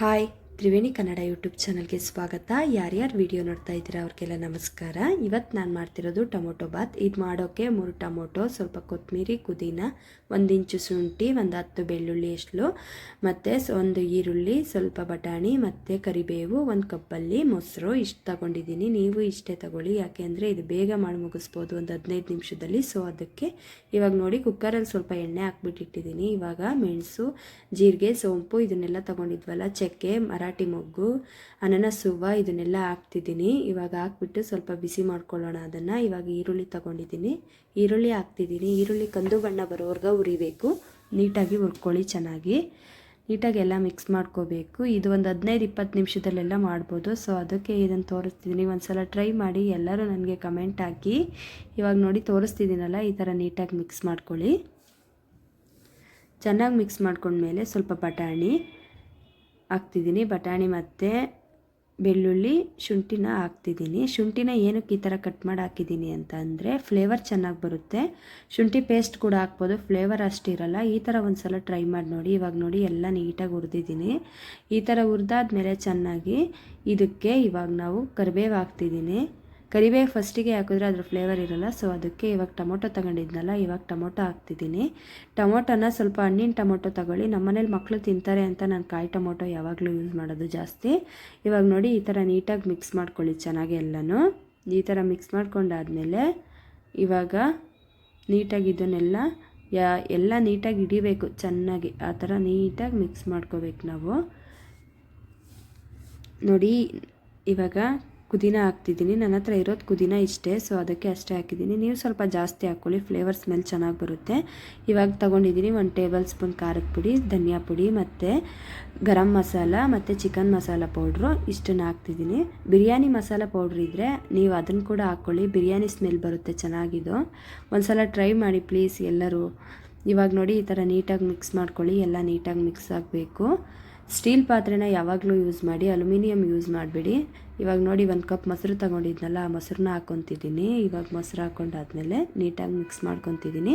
Hi. Triveni Kannada YouTube ಚಾನಲ್ಗೆ ಸ್ವಾಗತ. ಯಾರ್ಯಾರು ವಿಡಿಯೋ ನೋಡ್ತಾ ಇದ್ದೀರಾ ಅವ್ರಿಗೆಲ್ಲ ನಮಸ್ಕಾರ. ಇವತ್ತು ನಾನು ಮಾಡ್ತಿರೋದು ಟೊಮೊಟೊ ಬಾತ್. ಇದು ಮಾಡೋಕ್ಕೆ ಮೂರು ಟೊಮೊಟೊ, ಸ್ವಲ್ಪ ಕೊತ್ತಂಬರಿ ಪುದೀನ, ಒಂದು ಇಂಚು ಶುಂಠಿ, ಒಂದು ಹತ್ತು ಬೆಳ್ಳುಳ್ಳಿ ಎಷ್ಟು ಮತ್ತು ಒಂದು ಈರುಳ್ಳಿ, ಸ್ವಲ್ಪ ಬಟಾಣಿ, ಮತ್ತು ಕರಿಬೇವು, ಒಂದು ಕಪ್ಪಲ್ಲಿ ಮೊಸರು. ಇಷ್ಟು ತಗೊಂಡಿದ್ದೀನಿ ನೀವು ಇಷ್ಟೇ ತಗೊಳ್ಳಿ. ಯಾಕೆಂದರೆ ಇದು ಬೇಗ ಮಾಡಿ ಮುಗಿಸ್ಬೋದು. ಒಂದು ಹದಿನೈದು ನಿಮಿಷದಲ್ಲಿ. ಸೊ, ಅದಕ್ಕೆ ಇವಾಗ ನೋಡಿ ಕುಕ್ಕರಲ್ಲಿ ಸ್ವಲ್ಪ ಎಣ್ಣೆ ಹಾಕ್ಬಿಟ್ಟಿಟ್ಟಿದ್ದೀನಿ ಇವಾಗ ಮೆಣಸು, ಜೀರಿಗೆ, ಸೋಂಪು ಇದನ್ನೆಲ್ಲ ತಗೊಂಡಿದ್ವಲ್ಲ, ಚಕ್ಕೆ ಮರಾಠಿ ಮೊಗ್ಗು, ಅನನಸ್ ಹೂವು ಇದನ್ನೆಲ್ಲ ಹಾಕ್ತಿದ್ದೀನಿ. ಇವಾಗ ಹಾಕ್ಬಿಟ್ಟು ಸ್ವಲ್ಪ ಬಿಸಿ ಮಾಡ್ಕೊಳ್ಳೋಣ ಅದನ್ನು. ಇವಾಗ ಈರುಳ್ಳಿ ತಗೊಂಡಿದ್ದೀನಿ. ಈರುಳ್ಳಿ ಹಾಕ್ತಿದ್ದೀನಿ. ಈರುಳ್ಳಿ ಕಂದು ಬಣ್ಣ ಬರೋವರೆಗೆ ಉರಿಬೇಕು ನೀಟಾಗಿ ಹುರ್ಕೊಳ್ಳಿ ಚೆನ್ನಾಗಿ. ನೀಟಾಗಿ ಎಲ್ಲ ಮಿಕ್ಸ್ ಮಾಡ್ಕೋಬೇಕು. ಇದು ಒಂದು ಹದಿನೈದು, ಇಪ್ಪತ್ತು ನಿಮಿಷದಲ್ಲೆಲ್ಲ ಮಾಡ್ಬೋದು. ಸೊ ಅದಕ್ಕೆ ಇದನ್ನು ತೋರಿಸ್ತಿದ್ದೀನಿ. ಒಂದು ಸಲ ಟ್ರೈ ಮಾಡಿ. ಎಲ್ಲರೂ ನನಗೆ ಕಮೆಂಟ್ ಹಾಕಿ. ಇವಾಗ ನೋಡಿ ತೋರಿಸ್ತಿದ್ದೀನಲ್ಲ, ಈ ಥರ ನೀಟಾಗಿ ಮಿಕ್ಸ್ ಮಾಡ್ಕೊಳ್ಳಿ. ಚೆನ್ನಾಗಿ ಮಿಕ್ಸ್ ಮಾಡ್ಕೊಂಡ್ಮೇಲೆ ಸ್ವಲ್ಪ ಬಟಾಣಿ. ಹಾಕ್ತಿದ್ದೀನಿ. ಬಟಾಣಿ ಮತ್ತು ಬೆಳ್ಳುಳ್ಳಿ ಶುಂಠಿನ ಹಾಕ್ತಿದ್ದೀನಿ. ಶುಂಠಿನ ಏನಕ್ಕೆ ಈ ಥರ ಕಟ್ ಮಾಡಿ ಹಾಕಿದ್ದೀನಿ ಅಂತ ಅಂದರೆ ಫ್ಲೇವರ್ ಚೆನ್ನಾಗಿ ಬರುತ್ತೆ. ಶುಂಠಿ ಪೇಸ್ಟ್ ಕೂಡ ಹಾಕ್ಬೋದು. ಫ್ಲೇವರ್ ಅಷ್ಟಿರಲ್ಲ ಈ ಥರ ಒಂದು ಸಲ ಟ್ರೈ ಮಾಡಿ ನೋಡಿ. ಇವಾಗ ನೋಡಿ ಎಲ್ಲ ನೀಟಾಗಿ ಹುರಿದಿದ್ದೀನಿ. ಈ ಥರ ಹುರಿದಾದ್ಮೇಲೆ ಚೆನ್ನಾಗಿ ಇದಕ್ಕೆ ಇವಾಗ ನಾವು ಕರಿಬೇವು ಹಾಕ್ತಿದ್ದೀನಿ. ಕರಿಬೇವು ಫಸ್ಟಿಗೆ ಹಾಕಿದ್ರೆ ಅದ್ರ ಫ್ಲೇವರ್ ಇರೋಲ್ಲ. ಸೊ ಅದಕ್ಕೆ ಇವಾಗ ಟೊಮೊಟೊ ತಗೊಂಡಿದ್ನಲ್ಲ, ಇವಾಗ ಟೊಮೊಟೊ ಹಾಕ್ತಿದ್ದೀನಿ. ಟೊಮೊಟೊನ ಸ್ವಲ್ಪ ಹಣ್ಣಿನ ಟೊಮೊಟೊ ತಗೊಳ್ಳಿ. ನಮ್ಮನೇಲಿ ಮಕ್ಕಳು ತಿಂತಾರೆ ಅಂತ ನಾನು ಕಾಯಿ ಟೊಮೊಟೊ ಯಾವಾಗಲೂ ಯೂಸ್ ಮಾಡೋದು ಜಾಸ್ತಿ. ಇವಾಗ ನೋಡಿ ಈ ಥರ ನೀಟಾಗಿ ಮಿಕ್ಸ್ ಮಾಡ್ಕೊಳ್ಳಿ ಚೆನ್ನಾಗಿ ಎಲ್ಲನೂ. ಈ ಥರ ಮಿಕ್ಸ್ ಮಾಡ್ಕೊಂಡಾದಮೇಲೆ ಇವಾಗ ನೀಟಾಗಿ ಇದನ್ನೆಲ್ಲ ಯಾ, ಎಲ್ಲ ನೀಟಾಗಿ ಹಿಡಿಬೇಕು ಚೆನ್ನಾಗಿ. ಆ ಥರ ನೀಟಾಗಿ ಮಿಕ್ಸ್ ಮಾಡ್ಕೋಬೇಕು ನಾವು. ನೋಡಿ, ಇವಾಗ ಕುದಿನ ಹಾಕ್ತಿದ್ದೀನಿ. ನನ್ನ ಹತ್ರ ಇರೋದು ಕುದಿನ ಇಷ್ಟೇ ಸೊ ಅದಕ್ಕೆ ಅಷ್ಟೇ ಹಾಕಿದ್ದೀನಿ. ನೀವು ಸ್ವಲ್ಪ ಜಾಸ್ತಿ ಹಾಕ್ಕೊಳ್ಳಿ ಫ್ಲೇವರ್ ಸ್ಮೆಲ್ ಚೆನ್ನಾಗಿ ಬರುತ್ತೆ. ಇವಾಗ ತೊಗೊಂಡಿದ್ದೀನಿ ಒಂದು ಟೇಬಲ್ ಸ್ಪೂನ್ ಖಾರದ ಪುಡಿ, ಧನಿಯಾ ಪುಡಿ ಮತ್ತು ಗರಂ ಮಸಾಲ ಮತ್ತು ಚಿಕನ್ ಮಸಾಲ ಪೌಡ್ರು ಇಷ್ಟನ್ನು ಹಾಕ್ತಿದ್ದೀನಿ. ಬಿರಿಯಾನಿ ಮಸಾಲ ಪೌಡ್ರ್ ಇದ್ದರೆ ನೀವು ಅದನ್ನು ಕೂಡ ಹಾಕ್ಕೊಳ್ಳಿ. ಬಿರಿಯಾನಿ ಸ್ಮೆಲ್ ಬರುತ್ತೆ, ಚೆನ್ನಾಗಿದು. ಒಂದು ಸಲ ಟ್ರೈ ಮಾಡಿ ಪ್ಲೀಸ್ ಎಲ್ಲರೂ. ಇವಾಗ ನೋಡಿ ಈ ಥರ ನೀಟಾಗಿ ಮಿಕ್ಸ್ ಮಾಡ್ಕೊಳ್ಳಿ. ಎಲ್ಲ ನೀಟಾಗಿ ಮಿಕ್ಸ್ ಆಗಬೇಕು. ಸ್ಟೀಲ್ ಪಾತ್ರೆನ ಯಾವಾಗಲೂ ಯೂಸ್ ಮಾಡಿ, ಅಲ್ಯೂಮಿನಿಯಂ ಯೂಸ್ ಮಾಡಬೇಡಿ. ಇವಾಗ ನೋಡಿ ಒಂದು ಕಪ್ ಮೊಸರು ತೊಗೊಂಡಿದ್ನಲ್ಲ, ಆ ಮೊಸರನ್ನ ಹಾಕ್ಕೊತಿದ್ದೀನಿ ಇವಾಗ ಮೊಸರು ಹಾಕ್ಕೊಂಡಾದ್ಮೇಲೆ ನೀಟಾಗಿ ಮಿಕ್ಸ್ ಮಾಡ್ಕೊತಿದ್ದೀನಿ.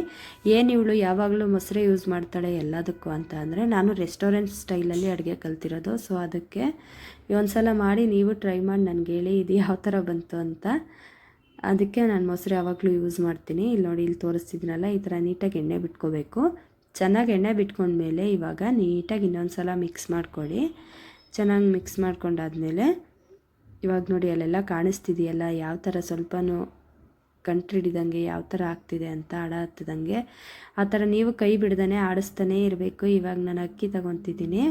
ಏನು ಇವಳು ಯಾವಾಗಲೂ ಮೊಸರೇ ಯೂಸ್ ಮಾಡ್ತಾಳೆ ಎಲ್ಲದಕ್ಕೂ ಅಂತ ಅಂದರೆ, ನಾನು ರೆಸ್ಟೋರೆಂಟ್ ಸ್ಟೈಲಲ್ಲಿ ಅಡುಗೆ ಕಲ್ತಿರೋದು. ಸೊ ಅದಕ್ಕೆ ಒಂದು ಸಲ ಮಾಡಿ ನೀವು ಟ್ರೈ ಮಾಡಿ ನನಗೆ ಹೇಳಿ ಇದು ಯಾವ ಥರ ಬಂತು ಅಂತ. ಅದಕ್ಕೆ ನಾನು ಮೊಸರು ಯಾವಾಗಲೂ ಯೂಸ್ ಮಾಡ್ತೀನಿ. ಇಲ್ಲಿ ನೋಡಿ ಇಲ್ಲಿ ತೋರಿಸ್ತಿದ್ದೀನಲ್ಲ ಈ ಥರ ನೀಟಾಗಿ ಎಣ್ಣೆ ಬಿಟ್ಕೋಬೇಕು. ಚೆನ್ನಾಗಿ ಎಣ್ಣೆ ಬಿಟ್ಕೊಂಡ್ಮೇಲೆ ಇವಾಗ ನೀಟಾಗಿ ಇನ್ನೊಂದು ಸಲ ಮಿಕ್ಸ್ ಮಾಡ್ಕೊಳ್ಳಿ. ಚೆನ್ನಾಗಿ ಮಿಕ್ಸ್ ಮಾಡ್ಕೊಂಡಾದ್ಮೇಲೆ ಇವಾಗ ನೋಡಿ ಅಲ್ಲೆಲ್ಲ ಕಾಣಿಸ್ತಿದೆಯಲ್ಲ, ಯಾವ ಥರ ಸ್ವಲ್ಪನೂ ಕಂಟ್ರಿಡಿದಂಗೆ ಯಾವ ಥರ ಆಗ್ತಿದೆ ಅಂತ ಆಡ ಹತ್ತದಂಗೆ. ಆ ಥರ ನೀವು ಕೈ ಬಿಡ್ದೇ ಆಡಿಸ್ತಾನೇ ಇರಬೇಕು. ಇವಾಗ ನಾನು ಅಕ್ಕಿ ತಗೊತಿದ್ದೀನಿ.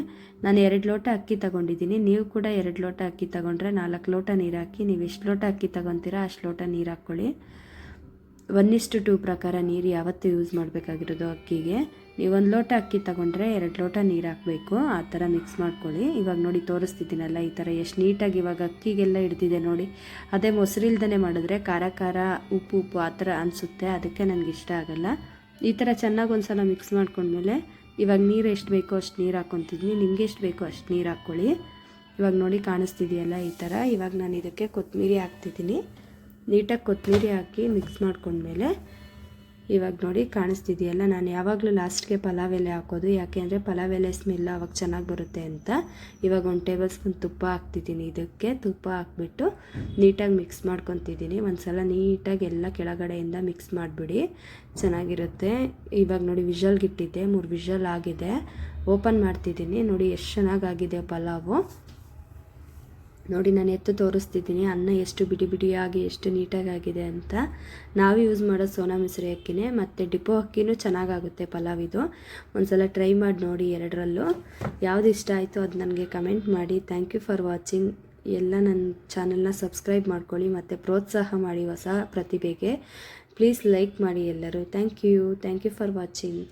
ನಾನು ಎರಡು ಲೋಟ ಅಕ್ಕಿ ತಗೊಂಡಿದ್ದೀನಿ. ನೀವು ಕೂಡ ಎರಡು ಲೋಟ ಅಕ್ಕಿ ತಗೊಂಡ್ರೆ ನಾಲ್ಕು ಲೋಟ ನೀರು ಹಾಕಿ, ನೀವು ಎಷ್ಟು ಲೋಟ ಅಕ್ಕಿ ತಗೊತೀರಾ ಅಷ್ಟು ಲೋಟ ನೀರು ಹಾಕ್ಕೊಳ್ಳಿ. ಒನ್ ಇಷ್ಟು ಟೂ ಪ್ರಕಾರ ನೀರು ಯಾವತ್ತೂ ಯೂಸ್ ಮಾಡಬೇಕಾಗಿರೋದು ಅಕ್ಕಿಗೆ. ನೀವು ಒಂದು ಲೋಟ ಅಕ್ಕಿ ತಗೊಂಡ್ರೆ ಎರಡು ಲೋಟ ನೀರು ಹಾಕಬೇಕು. ಆ ಥರ ಮಿಕ್ಸ್ ಮಾಡ್ಕೊಳ್ಳಿ. ಇವಾಗ ನೋಡಿ ತೋರಿಸ್ತಿದ್ದೀನಲ್ಲ, ಈ ಥರ ಎಷ್ಟು ನೀಟಾಗಿ ಇವಾಗ ಅಕ್ಕಿಗೆಲ್ಲ ಹಿಡ್ದಿದೆ ನೋಡಿ. ಅದೇ ಮೊಸರಿಲ್ದೇ ಮಾಡಿದ್ರೆ ಖಾರ ಖಾರ, ಉಪ್ಪು ಉಪ್ಪು ಆ ಥರ ಅನಿಸುತ್ತೆ. ಅದಕ್ಕೆ ನನಗೆ ಇಷ್ಟ ಆಗೋಲ್ಲ. ಈ ಥರ ಚೆನ್ನಾಗಿ ಒಂದು ಸಲ ಮಿಕ್ಸ್ ಮಾಡ್ಕೊಂಡ್ಮೇಲೆ ಇವಾಗ ನೀರು ಎಷ್ಟು ಬೇಕೋ ಅಷ್ಟು ನೀರು ಹಾಕ್ಕೊತಿದ್ವಿ ನಿಮಗೆ ಎಷ್ಟು ಬೇಕೋ ಅಷ್ಟು ನೀರು ಹಾಕ್ಕೊಳ್ಳಿ. ಇವಾಗ ನೋಡಿ ಕಾಣಿಸ್ತಿದೆಯಲ್ಲ ಈ ಥರ ಇವಾಗ ನಾನು ಇದಕ್ಕೆ ಕೊತ್ತಂಬರಿ ಹಾಕ್ತಿದ್ದೀನಿ. ನೀಟಾಗಿ ಕೊತ್ತಂಬರಿ ಹಾಕಿ ಮಿಕ್ಸ್ ಮಾಡ್ಕೊಂಡ್ಮೇಲೆ ಇವಾಗ ನೋಡಿ ಕಾಣಿಸ್ತಿದೆಯಲ್ಲ, ನಾನು ಯಾವಾಗಲೂ ಲಾಸ್ಟ್ಗೆ ಪಲಾವ್ ಎಲೆ ಹಾಕೋದು. ಯಾಕೆ ಅಂದರೆ ಪಲಾವ್ ಎಲೆ ಸ್ಮೆಲ್ ಅವಾಗ ಚೆನ್ನಾಗಿ ಬರುತ್ತೆ ಅಂತ. ಇವಾಗ ಒಂದು ಟೇಬಲ್ ಸ್ಪೂನ್ ತುಪ್ಪ ಹಾಕ್ತಿದ್ದೀನಿ. ಇದಕ್ಕೆ ತುಪ್ಪ ಹಾಕ್ಬಿಟ್ಟು ನೀಟಾಗಿ ಮಿಕ್ಸ್ ಮಾಡ್ಕೊತಿದ್ದೀನಿ. ಒಂದು ಸಲ ನೀಟಾಗಿ ಎಲ್ಲ ಕೆಳಗಡೆಯಿಂದ ಮಿಕ್ಸ್ ಮಾಡಿಬಿಡಿ. ಚೆನ್ನಾಗಿರುತ್ತೆ. ಇವಾಗ ನೋಡಿ ವಿಷಲ್ಗಿಟ್ಟಿದ್ದೆ ಮೂರು ವಿಷಲ್ ಆಗಿದೆ. ಓಪನ್ ಮಾಡ್ತಿದ್ದೀನಿ. ನೋಡಿ ಎಷ್ಟು ಚೆನ್ನಾಗಾಗಿದೆ ಪಲಾವು. ನೋಡಿ, ನಾನು ಎತ್ತು ತೋರಿಸ್ತಿದ್ದೀನಿ. ಅನ್ನ ಎಷ್ಟು ಬಿಡಿ ಬಿಡಿಯಾಗಿ, ಎಷ್ಟು ನೀಟಾಗಿ ಆಗಿದೆ ಅಂತ. ನಾವು ಯೂಸ್ ಮಾಡೋ ಸೋನಾ ಮಿಸ್ರಿ ಅಕ್ಕಿನೇ ಮತ್ತು ಡಿಪೋ ಅಕ್ಕಿನೂ ಚೆನ್ನಾಗಾಗುತ್ತೆ ಪಲಾವ್ ಇದು. ಒಂದು ಸಲ ಟ್ರೈ ಮಾಡಿ ನೋಡಿ ಎರಡರಲ್ಲೂ. ಯಾವುದು ಇಷ್ಟ ಆಯಿತು ಅದು ನನಗೆ ಕಮೆಂಟ್ ಮಾಡಿ. ಥ್ಯಾಂಕ್ ಯು ಫಾರ್ ವಾಚಿಂಗ್ ಎಲ್ಲ ನನ್ನ ಚಾನಲ್ನ ಸಬ್ಸ್ಕ್ರೈಬ್ ಮಾಡ್ಕೊಳ್ಳಿ ಮತ್ತು ಪ್ರೋತ್ಸಾಹ ಮಾಡಿ ಹೊಸ ಪ್ರತಿಭೆಗೆ. ಪ್ಲೀಸ್ ಲೈಕ್ ಮಾಡಿ ಎಲ್ಲರೂ. Thank you thank you for watching